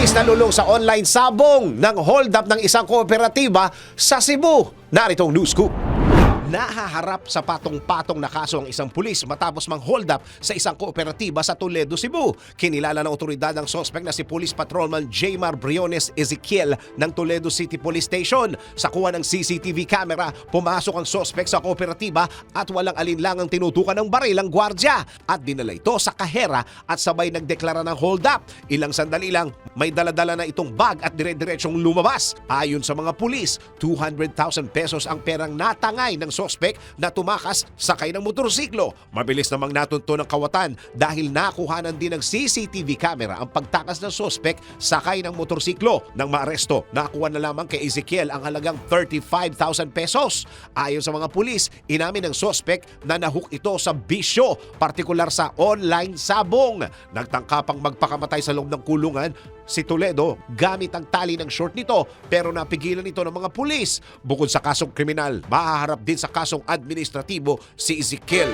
Pulis nalulong sa online sabong ng hold up ng isang kooperatiba sa Cebu. Naritong news scoop. Nahaharap sa patong-patong na kaso ang isang pulis matapos mang hold up sa isang kooperatiba sa Toledo, Cebu. Kinilala ng otoridad ang sospek na si Police Patrolman Jaymar Briones Ezekiel ng Toledo City Police Station. Sa kuha ng CCTV camera, pumasok ang sospek sa kooperatiba at walang alinlangang tinutukan ng baril ang gwardya at dinala ito sa kahera at sabay nagdeklara ng hold up. Ilang sandali lang, may daladala na itong bag at dire-diretsyong lumabas. Ayon sa mga pulis, 200,000 pesos ang perang natangay ng sospek na tumakas sakay ng motorsiklo. Mabilis namang natunto ng kawatan dahil nakuhanan din ng CCTV camera ang pagtakas ng sospek sakay ng motorsiklo. Nang maaresto, nakuha na lamang kay Ezekiel ang halagang 35,000 pesos. Ayon sa mga pulis, inamin ng sospek na nahook ito sa bisyo, partikular sa online sabong. Nagtangka pang magpakamatay sa loob ng kulungan si Toledo gamit ang tali ng short nito pero napigilan ito ng mga pulis. Bukod sa kasong kriminal, mahaharap din sa kasong administratibo si Ezekiel.